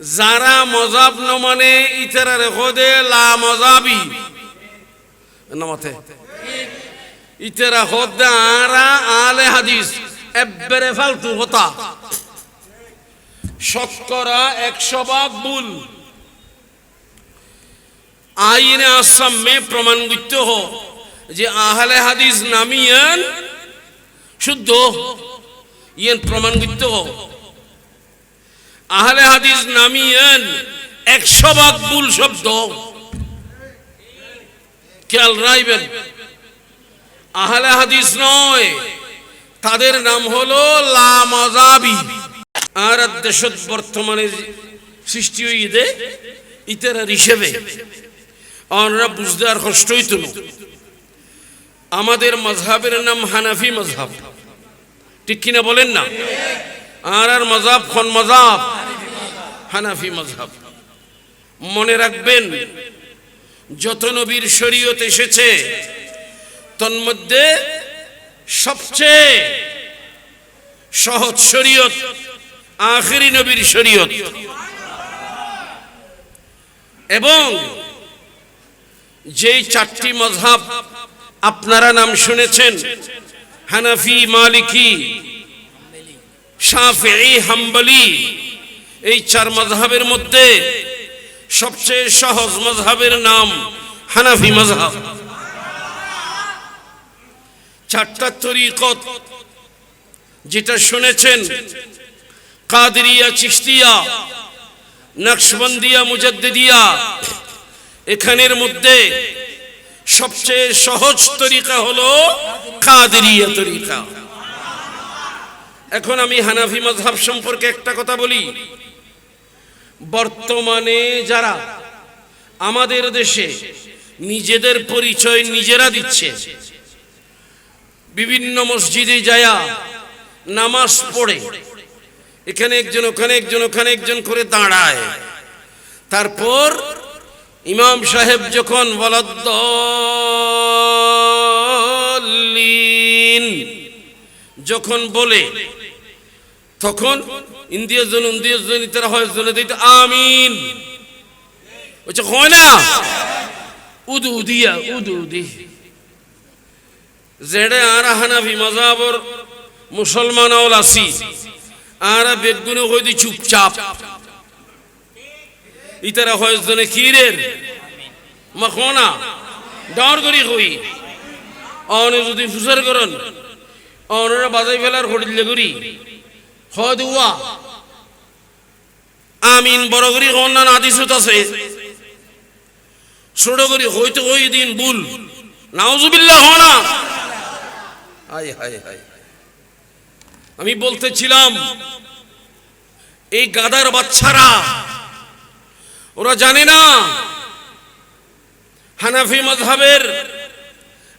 যারা মজাব ন মানে ইতারা রেখো দে লা মজাবি। নমতে ইতারা হদ দে আরা আলে হাদিস, এব্বেরে ফালতু হতা শতকরা একশো ভাগ ভুল। আইনে আসামে প্রমাণ করতে হ, যে আহলে হাদিস নামিয়েন, শুদ্ধ। ইয়েন প্রমাণ করতে হ। আহলে হাদিস নামিয়েন একশো ভাগ ভুল শব্দ। খেয়াল রাখবেন। আহলে হাদিস নয়, তাদের নাম হলো লামাজাবি আর দেশত বর্তমানে সৃষ্টি হইতে ইতারার হিসেবে। আমরা বুঝতে আর কষ্ট হইত আমাদের মজহাবের নাম হানাফি মজহাব ঠিক কিনা বলেন না? আর আর মজাব খন মজাব হানাফি মজহাব মনে রাখবেন, যত নবীর শরীয়ত এসেছে, তন্মধ্যে সবচেয়ে সহজ শরীয়ত আখেরি নবীর শরীয়ত। এবং যেই চারটি মজহাব আপনারা নাম শুনেছেন, হানাফি, মালিকি শাফি হাম্বলি এই চার মজহাবের মধ্যে সবচেয়ে সহজ মজহাবের নাম হানাফি মজহাব চারটা তরিকত যেটা শুনেছেন কাদরিয়া চিস্তিয়া নকশবন্দিয়া, মুজদ্দিদিয়া, এখানের মধ্যে সবচেয়ে সহজ তরিকা হলো কাদরিয়া তরিকা। এখন আমি হানাফি মজহাব সম্পর্কে একটা কথা বলি। বর্তমানে যারা আমাদের দেশে নিজেদের পরিচয় নিজেরা দিচ্ছে, বিভিন্ন মসজিদে যায়া নামাজ পড়ে, এখানে একজন, ওখানে একজন ওখানে একজন করে দাঁড়ায়। তারপর ইমাম সাহেব যখন বলদ্দলিন যখন বলে তখন ইন্দিয় জন ইন্দিয় জন, ইতারা হয় জনে দিতে, আমিন। বলছে, হয় না। উদু উদিয়া, উদু উদি। জেডে আর হানাফি মজাবর মুসলমান আওল আসি, আর বেগুনে হই দি চুপচাপ। ইতারা হয় জনে কিরের? মখনা ডর করি হই অনে যদি ফুসার করন, অনরা বাজাই ফেলার হটিলে করি আমিন, বড় করি না আদিসুত আছে? ছোট করি হইতে ওই দিন বুল নাউজুবিল্লাহ হনা আমি বলতেছিলাম, এই গাদার বাচ্চারা, ওরা জানে না, হানাফি মজহাবের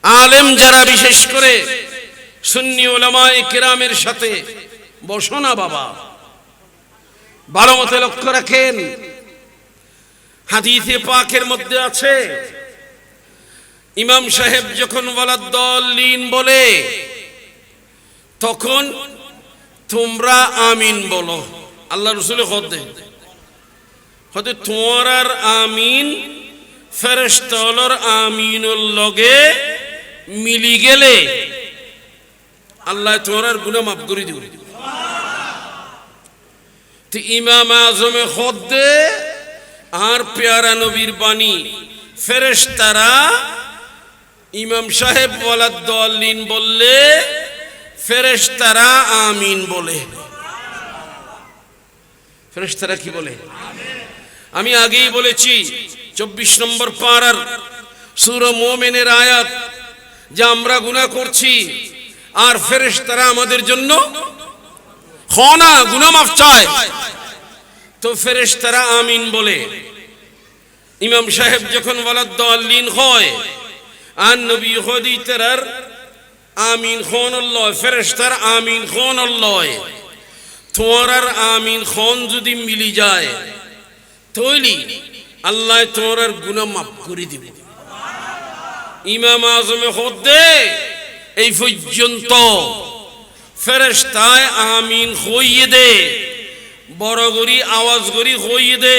আলেম যারা বিশেষ করে সুন্নি ওলামায়ে কেরামের সাথে বসো না বাবা। ভালো মতো লক্ষ্য রাখেন। হাদিসে পাকের মধ্যে আছে, ইমাম সাহেব যখন ওয়ালাদ্দলিন বলে, তখন তোমরা আমিন বলো। আল্লাহ রসুলের হদে। হতে তোমার আর আমিন ফেরেস্তলর আমিনুল লগে মিলি গেলে, আল্লাহ তোমার আর গুণা মাফ করে দিব। তো ইমাম আজমে হদে আর পেয়ারা নবীর বাণী। ফেরেশতারা ইমাম সাহেব বলার দলিন বললে, ফেরেশতারা আমিন বলে। ফেরেশতারা কি বলে? আমি আগেই বলেছি, চব্বিশ নম্বর পাড়ার সুর মোমেনের আয়াত, যে আমরা গুনাহ করছি, আর ফেরেশতারা আমাদের জন্য খনা গুনাহ মাফ চায়। তো ফেরেশতারা আমিন বলে, ইমাম সাহেব যখন বলার দলিন হয়, আর নবী হদি তেরার আমিন খন লয় ফেরেশতার আমিন খন লয় তোমার আমিন খন যদি মিলি যায়, তৈলি আল্লাহ তোমার আর গুনাহ মাফ করে দিব। ইমাম আজমে হদে এই পর্যন্ত ফেরেশতায় আমিন হইয়ে দে। বড় করি, আওয়াজ করি, হইয়ে দে।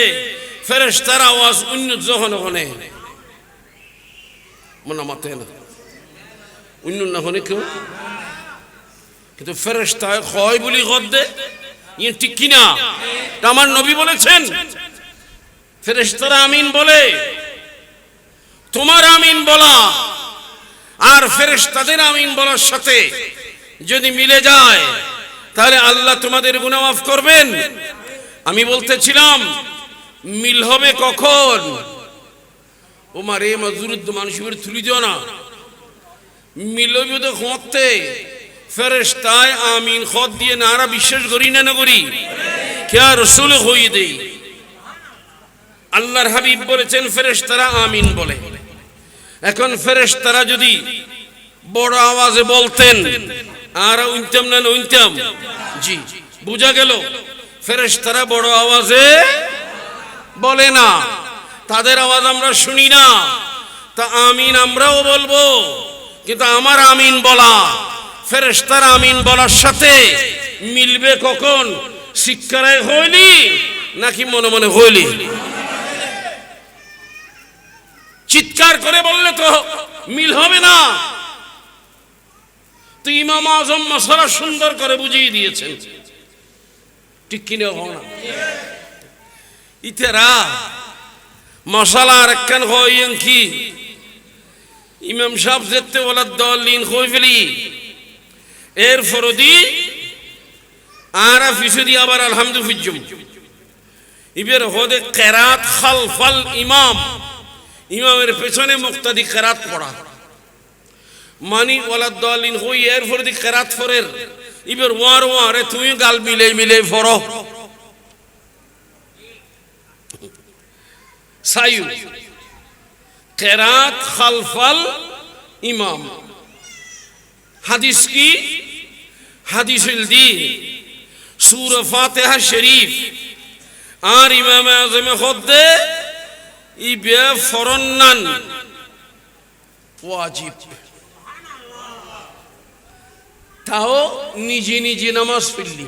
ফেরেস্তার আওয়াজ অন্য যখন ওখানে মনে মাতে না অন্য না হনে কেউ? কিন্তু ফেরেস্তায় হয় বলি গদ দে। ইয়ে ঠিক কিনা? আমার নবী বলেছেন। ফেরেস্তারা আমিন বলে। তোমার আমিন বলা আর ফেরেস্তাদের আমিন বলার সাথে যদি মিলে যায়, তাহলে আল্লাহ তোমাদের মাফ করবেন। আমি বলতেছিলাম, মিল হবে কখন? ও মারে মজুরুদ্দ মানুষের তুলি দিও না। মিল হবে তো খোঁতে ফেরেস্তায় আমিন, খত দিয়ে নারা বিশ্বাস করি না না করি? কে রসুল হইয়ে দেই? আল্লাহর হাবিব বলেছেন, ফেরেশতারা আমিন বলে। এখন ফেরেশতারা যদি বড় আওয়াজে বলতেন আর উনতাম না উনতাম জি। বুঝা গেল? ফেরেশতারা বড় আওয়াজে বলে না তাদের আওয়াজ আমরা শুনি না। তা আমিন আমরাও বলব কিন্তু আমার আমিন বলা ফেরেশতার আমিন বলার সাথে মিলবে কখন? শিক্ষারায় হইলি নাকি মনে মনে হইলি চিৎকার করে বললে তো মিল হবে না। তো ইমাম আজম মশলা সুন্দর করে বুঝিয়ে দিয়েছেন। ঠিক কিনে না ইতেরা, মশলা আর একখান হইয়েন কি? ইমাম সাহেব যেতে বলার দল লিন হয়ে ফেলি? এর ফরদি আর ফিসদি আবার আলহামদুলিল্লাহ ইবের হদে কেরাত খালফাল ইমাম। ইমামের পেছনে মুক্তাদি কেরাত পড়া। মানি ওয়ালাদ দলিন হই, এর ফর দি কেরাত ফরের। ইবের ওয়ার ওয়ারে তুই গাল মিলে মিলে ফর সায়ু কেরাত খালফাল ইমাম। হাদিস কি? হাদিসুল দি সূরা ফাতিহা শরীফ। আর ইমাম আজমে খদ্দে, ইবে ফরন্নান। ওয়াজিব। তাও নিজে নিজে নামাজ পড়লি।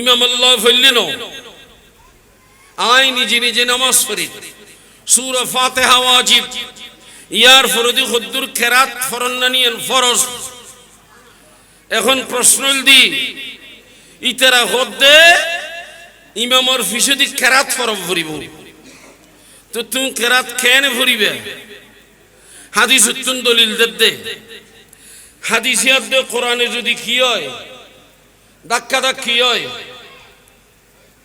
ইমাম আল্লাহ ফেললেন আই নিজে নিজে নামাজ পড়ি। সুর ফাতেহা ওয়াজিব। ইয়ার ফরদি খুদ্দুর খেরাত ফরন্নানিয়ান ফরজ। এখন প্রশ্ন দি, ইতারা হদ্দে ইমামর ফিসদি খেরাত ফরব ভরিব। তো তুমি কেরাত কেন ভরিবে? হাদিস উত্তন দলিল দে। হাদিসিয়াত দে কোরআনে যদি কি হয়? ধাক্কা ধাক্কি হয়?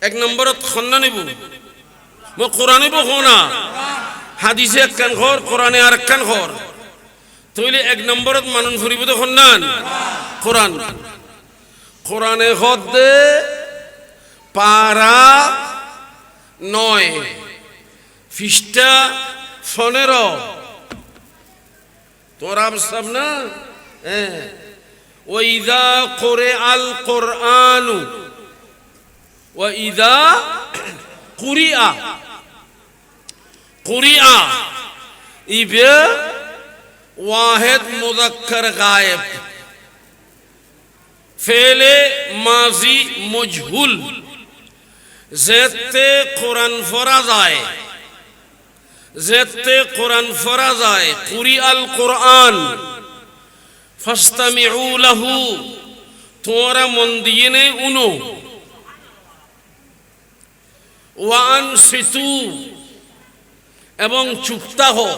এক নম্বরত খন্না নিব। মই কোরআনে বহ না। হাদিসে একখান ঘর, কোরআনে আর একখান ঘর। তইলে এক নম্বরত মানুষ ফুরিব তো খন্নান। কোরআন। কোরআনে হদ দে পারা নয়। ফিসটা পনেরো তোরা সব না হ্যাঁ ওইদা করে আল কোরআনু ওইদা কুরিয়া কুরিয়া ইবে ওয়াহেদ মুজাক্কর গায়েব ফেলে মাজি মজহুল যেতে কোরআন ফরা যায় যেতে কোরআন ফরা যায় কুরি আল কোরআন ফাস্তামিউ লাহু, তোমরা মন দিয়ে নে উনো। ওয়ান সিতু এবং চুপতা হো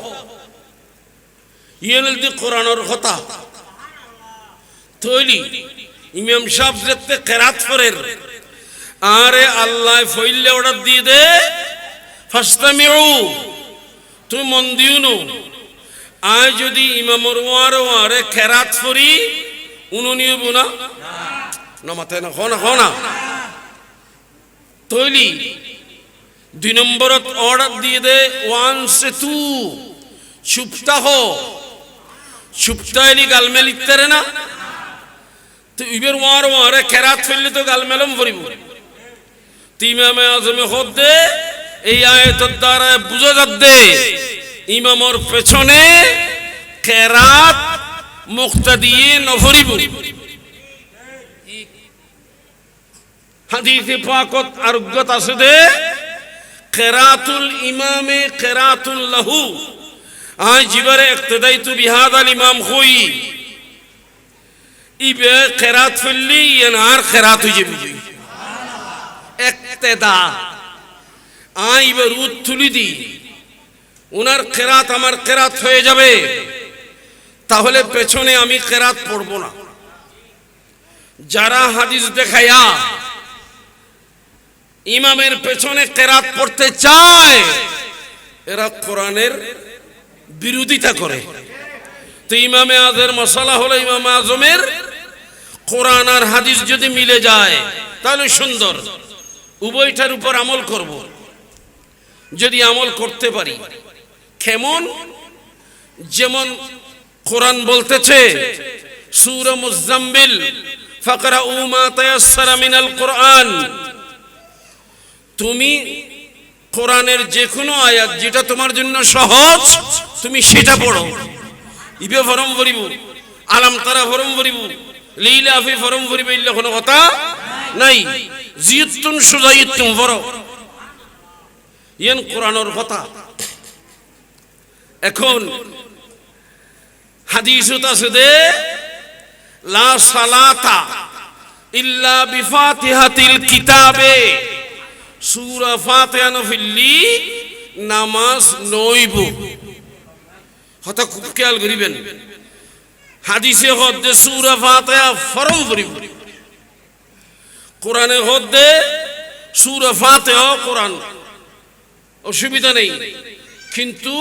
ইয়েল দি কোরআনের কথা। তৈলি, ইমাম সাহেব যেতে কেরাত ফরের আরে আল্লাহ, ফইলে অর্ডার দিয়ে দে। ফাস্তামিউ তুই মন দিও নো আয় যদি ইমামর ওয়ার ওয়ারে খেরাত ফরি, উনো নিয়ে বুনা না, মাথায় না হনা হনা তৈলি, দুই নম্বরত অর্ডার দিয়ে দে, ওয়ান সে তু চুপতা হো। চুপতা এলি গালমেল ইত্তারে না? তো ইবের ওয়ার ওয়ারে খেরাত ফেললে তো গালমেলম ভরিব। তিমামে আজমে হদ দে, এই আয়তের দ্বারা বুঝা যাচ্ছে। ইমামর পেছনে কেরাত মুক্তা দিয়ে নভরিব হাদিসে পাকত আরোগ্যত আছে দে, কেরাতুল ইমামে কেরাতুল লাহু। আজ জিবারে ইক্তদাইতু বিহাদাল ইমাম খুই ইবে কেরাত ফেললি আর কেরাত হয়ে যাবি আই ইবে রুদ তুলি দি। ওনার কেরাত আমার কেরাত হয়ে যাবে। তাহলে পেছনে আমি কেরাত পড়ব না। যারা হাদিস দেখায়া ইমামের পেছনে কেরাত পড়তে চায়, এরা কোরআনের বিরোধিতা করে। তো ইমামে আজের মশলা হলো ইমাম আজমের কোরআন আর হাদিস যদি মিলে যায়, তাহলে সুন্দর। উভয়টার উপর আমল করব। যদি আমল করতে পারি। কেমন? যেমন কোরআন বলতেছে, সূর মুজাম্মিল ফাকরা উমা তায়াসসারা মিনাল কোরআন। তুমি কোরআনের যে কোনো আয়াত যেটা তোমার জন্য সহজ, তুমি সেটা পড়ো। ইবে ফরম ভরিব, আলাম তারা ফরম ভরিব, লীলা আফি ফরম ভরিব ইল্লা কোনো কথা নাই। জিয়তুন সুজাইতুন ফর ইয়েন কোরআনের কথা। এখন হাদিসত আছে দে লা সালাতা ইল্লা বিফাতিহাতিল কিতাবে। সূরা ফাতিহা নফিল্লি নামাজ নইব। হতা খুব খেয়াল করিবেন। হাদিসে হদ্দে সূরা ফাতিহা ফরম করিব। কোরআনে হদ্দে সূরা ফাতিহা কোরআন। অসুবিধা নেই। কিন্তু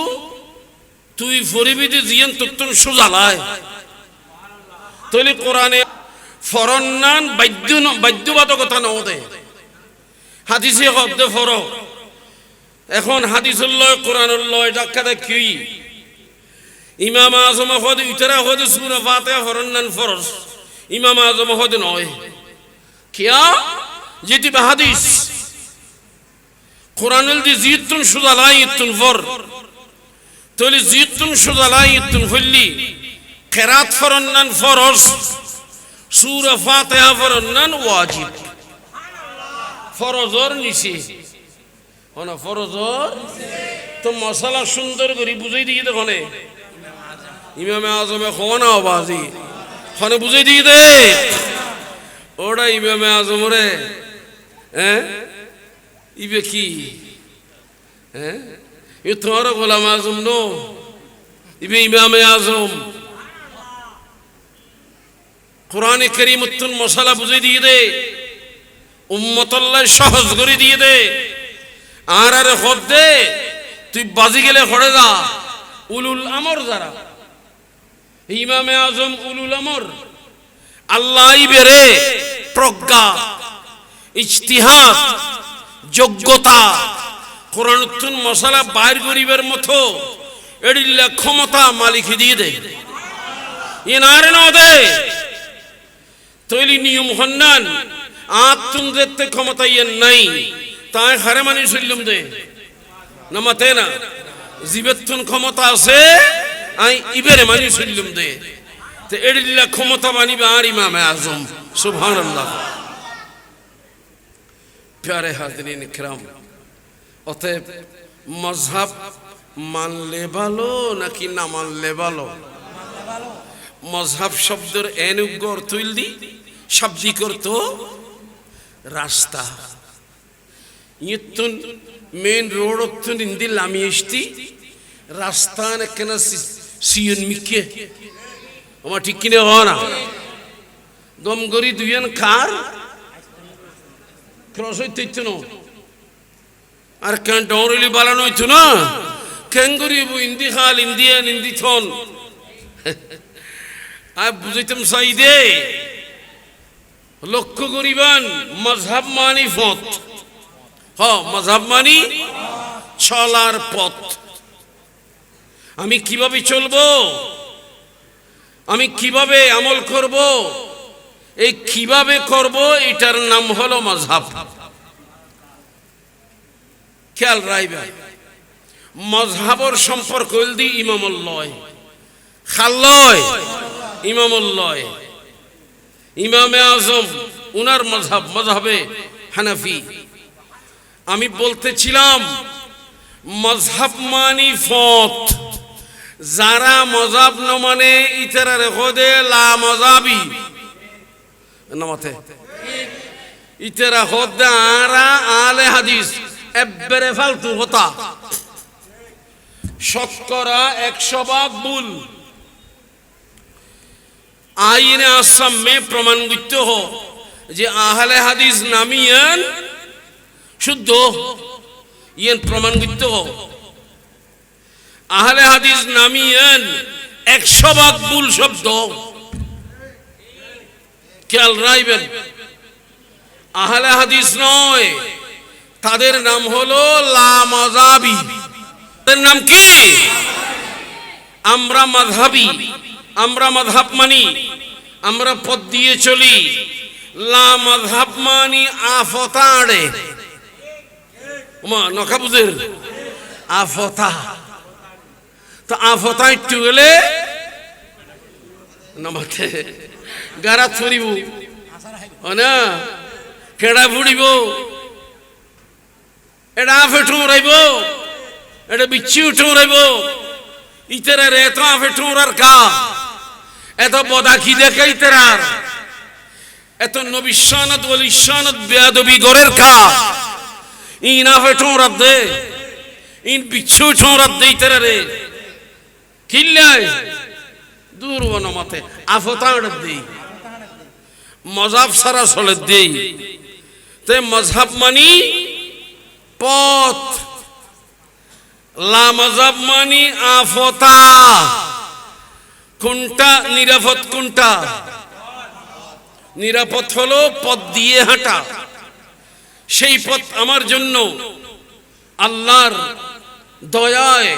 তুই ফরিবিদি জিয়ান তুত্তুন সুজালায় তৈলি কোরআনে ফরন্নান বাদ্য বাদ্যবাদকতা নদে হাদিসে শব্দ ফর। এখন হাদিসুল্লয় কোরআনুল্লয় ডাক্কাতে কি? ইমাম আজম হদ, ইতারা হদ, সুরা ফাতে ফরন্নান ফরস ইমাম আজম হদ নয়। কিয়া? যেটি হাদিস। কোরআনুল দি জিতুন সুদালাই ইতুন ফর। তৈলি জিতুন সুদালাই ইতুন ফল্লি খেরাত ফরন্নান ফরস সুরা ফাতিহা ফরন্নান ওয়াজিব। ফরজর নিচে। হনা ফরজর? তো মশলা সুন্দর করে বুঝাই দিয়ে দে হনে ইমামে আজমে হনা বাজি হনে বুঝাই দিয়ে দে। ওটা ইমামে আজম রে। হ্যাঁ? ইবে কি? হ্যাঁ? এ তোমার গোলাম আজম নো ইবে ইমামে আজম। কোরআনে করিমতুন মশলা বুঝে দিয়ে দে, উম্মতল্লাহ সহজ করে দিয়ে দে, আর আরে হদ দে, তুই বাজি গেলে হরে যা, উলুল আমর যারা। ইমামে আজম উলুল আমর, আল্লাহ বেরে প্রজ্ঞা, ইজতিহাদ, যোগ্যতা কোরআন মশলা বাইর গরিবের মতো এডিল্লা ক্ষমতা মালিক দিয়ে দে এ নারে না দে তৈলি নিয়ম হন্নান আত্মন দেখতে ক্ষমতা ইয়ে নাই। তাই হারে মানি চললাম দে না জীবের ক্ষমতা আছে, আই ইবেরে মানি চললাম দে তো এডিল্লা ক্ষমতা মানিবে আর ইমামে আজম। সুবহানাল্লাহ। প্যারে হাজরিন ইকরাম অতএব মজহাব মানলে ভালো নাকি না মানলে ভালো? মজহাব শব্দের এনুগ্য অর্থ দি, শাব্দিক অর্থ রাস্তা। ইয়তুন মেন রোড অর্থ নিন্দি লামি ইস্তি রাস্তা নেকেনা সিয়ন মিকে। আমার ঠিক কিনে হওয়া না। গম গরি দুইজন কার? ক্রস হইতে না। আর কেন ডৌরলি বালানো হইতো না? কেন গরিব ইন্দি খাল ইন্দিয়ান ইন্দি থন আর বুঝাইতাম চাই দে লক্ষ্য করিবান, মজহাব মানি পথ হ, মজহাব মানি চলার পথ। আমি কীভাবে চলবো? আমি কীভাবে আমল করব? এই কীভাবে করব? এটার নাম হলো মজহাব। খেয়াল রাইবা। মজহাবর সম্পর্ক দি ইমামুল্লয় খাল্লয় ইমামুল্লয় ইমামে আজম, উনার মজহাব, মজহাবে হানাফি। আমি বলতেছিলাম, মজহাব মানি ফত। যারা মজাব ন মানে ইতারা রেখো দে লা মজাবি নমতে। ইতারা হদ দে আরা আলে হাদিস। এব্বেরে ফালতু হতা শতকরা একশো ভাগ ভুল। আইনে আসাম মে প্রমাণিত হ, যে আহলে হাদিস নামিয়েন শুদ্ধ। ইয়েন প্রমাণিত হ। আহলে হাদিস নামিয়েন একশো ভাগ ভুল শব্দ। খেয়াল রাখবেন আহলে হাদিস নয় তাদের নাম হলো লামাজাবি। তাদের নাম কি? আমরা মাধাবি আমরা মাধাব মানি, আমরা পদ দিয়ে চলি। লা মাধাব মানি আফতাড়ে। ওমা নখাবুদের আফতা। তো আফতা একটু গেলে নামাতে। গারা ছড়িব। না কেডা ফুড়িব এটা আফে ঠোঁরাইব এটা বিচ্ছি ঠোঁরাইব ইতারার এত আফে ঠোঁরার কা এত বদাখি দেখে ইতারার এত নবিশানত বলিশানত বেয়াদবি গরের কা ইন আফে ঠোঁরাত দে ইন বিচ্ছু ঠোঁরাত দে ইতারারে কিল্লাই দূর বনমতে আফতাড় দেই মজাব সারা চলে দেই তে মজহাব মানি পথ। লা মজাব মানি আফতা। কোনটা নিরাপদ কোনটা? নিরাপদ হলো পথ দিয়ে হাঁটা। সেই পথ আমার জন্য আল্লাহর দয়ায়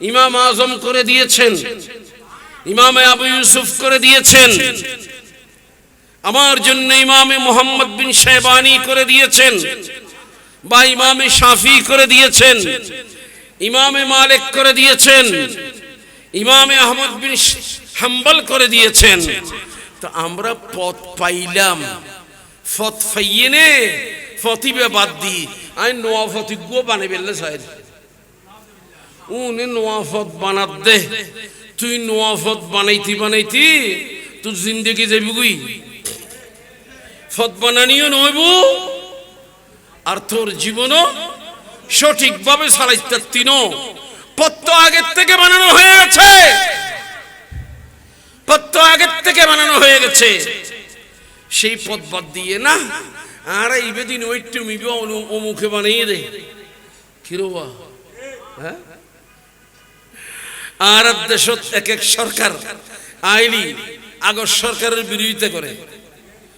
ইমাম আজম করে দিয়েছেন। ইমামে আবু ইউসুফ করে দিয়েছেন। আমার জন্য ইমামে মোহাম্মদ বিন শেবানি করে দিয়েছেন। বা ইমামে শাফি করে দিয়েছেন, ইমামে মালিক করে দিয়েছেন, ইমামে আহমদ বিন হাম্বল করে দিয়েছেন। তো আমরা পথ পাইলাম। ফত ফাইয়ে নে ফতিবে বাদ দি। আই নোয়া ফতিজ্ঞ বানে বেললে সাইড উনি নোয়া ফত বানাত দে। তুই নোয়া ফত বানাইতি বানাইতি, তোর জিন্দগি যাবি গুই ফত বানানিও নইব। আর তোর জীবনও সঠিকভাবে চালাইতে তিনও। পত্ত আগের থেকে বানানো হয়ে গেছে। পত্ত আগের থেকে বানানো হয়ে গেছে। সেই পথ বাদ দিয়ে না, আর এই বেদিন ওইটু মিবে অমুখে বানিয়ে দে। কিরোবা হ্যাঁ? আর দেশত এক এক সরকার আইলি আগর সরকারের বিরোধিতা করে।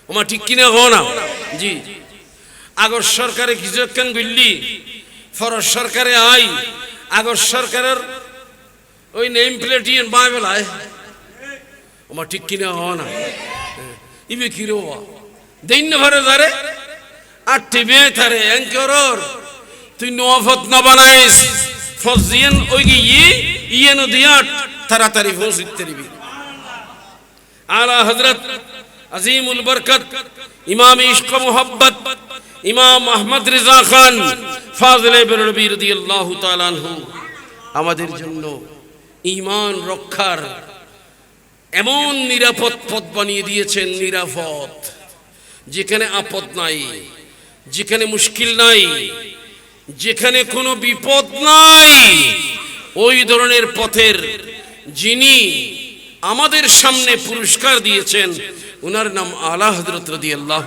ওমা ঠিক কিনা হো না? জি। আগর সরকারে কিছু একখান গল্লি ফরজ সরকারে আই, আগর সরকারের ওই নেম প্লেট ইয়ে বাঁ ওমা ঠিক কিনা হ না। ইবে কি রে বাবা? দেন না ঘরে ধরে আর টিভি থারে এঙ্করর তুই নোয়াফত না বানাইস ফজিয়ান ওই গিয়ে ইয়ে নদিয়া তাড়াতাড়ি ফসিত তেরিবি আলা হজরত আজিমুল বরকত, ইমাম ইশক মোহাব্বত ইমাম আহমদ রিজা খান, ফাজলে বেরবি রাদিয়াল্লাহু তাআলা আনহু। আমাদের জন্য ইমান রক্ষার এমন নিরাপদ পথ বানিয়ে দিয়েছেন, নিরাপদ। যেখানে আপদ নাই, যেখানে মুশকিল নাই, যেখানে কোনো বিপদ নাই, ওই ধরনের পথের যিনি আমাদের সামনে পুরস্কার দিয়েছেন ওনার নাম আলা হজরত রদি আল্লাহ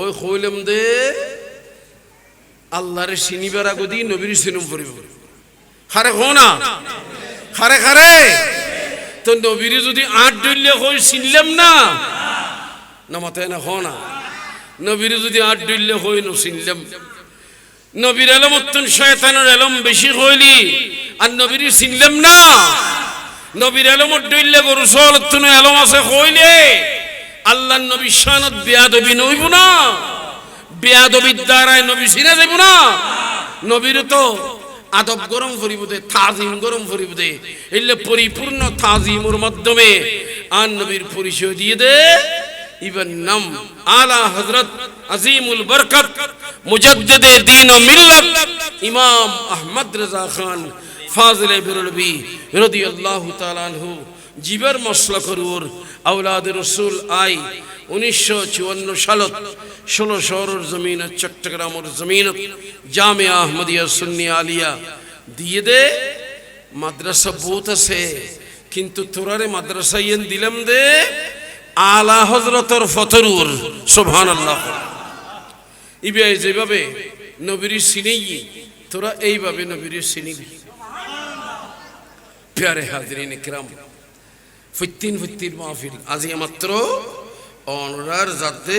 ওই হইলাম দে, আল্লাহরে সিনিবার আগদি নবীর সিনুম পড়িব খারে হো না খারে খারে? তো নবীরে যদি আট ডইলে হই চিনলাম না? না মাথায় না হো না নবীরে যদি আট ডইলে হই ন চিনলাম। নবীর এলম অত্যন্ত শয়তানের এলম বেশি হইলি আর নবীর চিনলাম না। নবীর এলমত ডইলে গরু সল তুমি এলম আছে হইলে আল্লাহ নবী শানত বেয়াদবি নইব না। বেয়াদবির দ্বারায় নবী চিনে যাব না। নবীর তো আদব গরম করিব দে, তাজিম গরম করিব দে। এলে পরিপূর্ণ তাজিমর মাধ্যমে আর নবীর পরিচয় দিয়ে দে। ইবন নাম আলা হজরত আজিমুল বরকত, মুজদ্দিদে দিন ও মিল্লত, ইমাম আহমদ রেজা খান, ফাজলে বিরলবি, রাদিয়াল্লাহু তাআলা আনহু, জীবের মশলা করুর আউলাদ রসুল আই উনিশশো চুয়ান্ন সালত, ষোলো শহরের জমিন চট্টগ্রামের জমিন, জামে আহমদিয়া সুন্নি আলিয়া। দিয়ে দে, মাদ্রাসা বহুত আছে, কিন্তু তোরারে মাদ্রাসা ইয়েন দিলাম দে, আলা হজরতর ফতরুর সোভান আল্লাহ ইবে যেভাবে নবীর সিনেই, তোরা এইভাবে নবীর সিনিবি প্যারে হাজরিন ইকরাম ফিত্তিন ফিত্তির মাহফিল। আজি মাত্র অনরার যাতে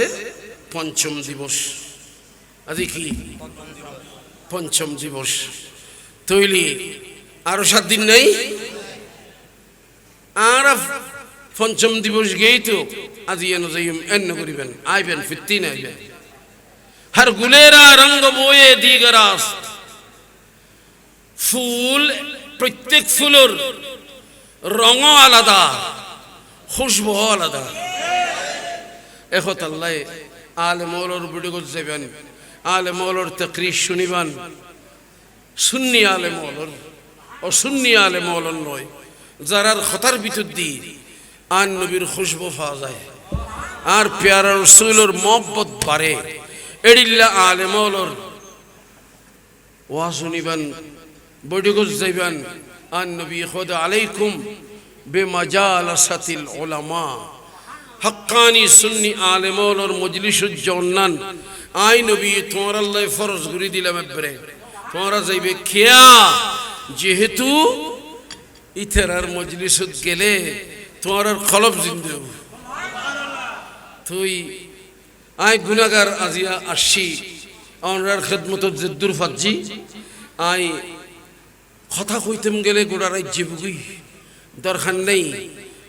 পঞ্চম দিবস। আজি কি? পঞ্চম দিবস। তৈলি, আরও সাত দিন নেই। আর পঞ্চম দিবস গেই তো আজি এন যাইম এন্ন করিবেন, আইবেন, ফিত্তিন আইবেন। হর গুলেরা রঙ্গ বয়ে দিগরাস। ফুল, প্রত্যেক ফুলের রঙ আলাদা খুশবু আলাদা। এখত আল্লাহ আলে মৌলর বুড়িগত যাবেন আলে মৌলর তকরির শুনিবান। সুন্নি আলে মৌলর, ও সুন্নি আলে মৌলর নয়, যারার খতার ভিতর দিয়ে আন নবীর খুশবু পাওয়া যায়। আর পেয়ারা রসুলোর মহব্বত বাড়ে। এডিল্লা আলে মৌলর ওয়া শুনিবান বডিগত যাইবান নবী খোদ আলাইকুম বেমাজালাসাতিল ওলামা হক্কানি সুন্নি আলেমর মজলিসুজ্জন্নান আই নবী, তোমার আল্লাহ ফরজ ঘুরি দিলাম একবারে। তোমরা যাইবে খেয়া, যেহেতু ইতেরার মজলিসুত গেলে তোমার আর খলব জিন্দু তুই আই গুনাগার আজিয়া আসছি, আমার খেদমত জেদ্দুর ফাজি আই কথা কইতেম গেলে গোড়া রাজ্য বুগুই দরকার নেই।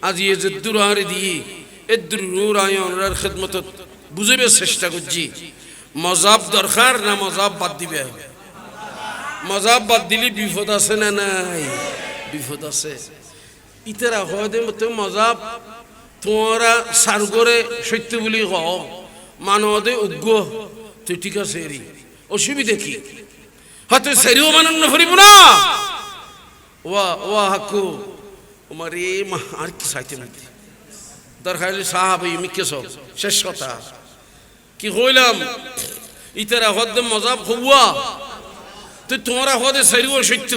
আজি এ যে দূরারে দিয়ে এ দূর আয় খেদমত বুঝিবে চেষ্টা করছি। মজাব দরকার না মজাব বাদ দিবে? মজাব বাদ দিলে বিপদ আছে না নাই? বিপদ আছে। ইতারা হয় দে তো মজাব তোমরা সারগরে সত্য বলি কও। মানদে উগ্র তুই ঠিক আছে এরি। অসুবিধা কি? হয়তো সেরিও মানন ফুরিব না। ওয়া ওয়া হাকু। তোমার এ মা, আর কি চাইতে নাকি? দরকার সাহাবি, মিকে সব। শেষ কথা। কি কইলাম? ইতারা হদ মজাব হওয়া। তুই তোমরা হদে সেরিও সত্য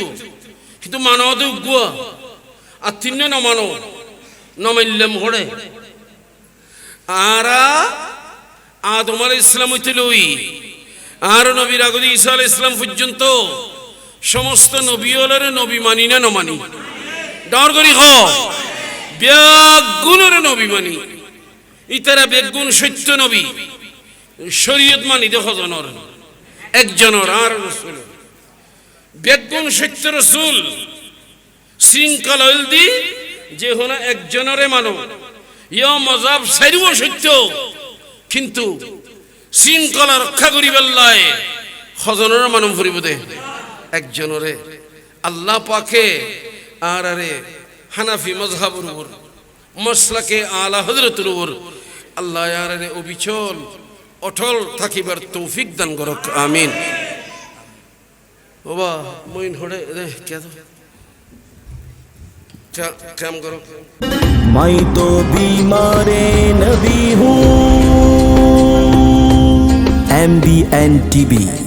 কিন্তু মানদে উগ্র আর তিন নমানো নমাইলাম হড়ে আরা আদম আলাইহিস ইসলাম হইতে লই। আর নবীর আগদি আলাইহিস ইসলাম পর্যন্ত সমস্ত নবী হলারে নবী মানি না নমানি? ডার করি হ। নবী মানি। ইতারা বেগুন সত্য নবী। শরীয়ত মানি দেখো জনর। একজনের আর রসুল। বেগুন সত্য রসুল। শৃঙ্খল দি যে হনা একজনরে মানো। ইয় মজাব সারিও সত্য। কিন্তু শৃঙ্খলা রক্ষা করিবার লাই সজনের মানব ফুরিব দে। একজনরে আল্লাহ পাকে আর আরে হানাফি মজহাবর উপর মশলাকে আলা হজরতুর উপর আল্লাহ আর আরে অবিচল, অটল থাকিবার তৌফিক দান করক, আমিন। বাবা মইন হড়ে রে, কে কাম করো মাই তো বিমারে নবী হুম, এম বি এন টিভি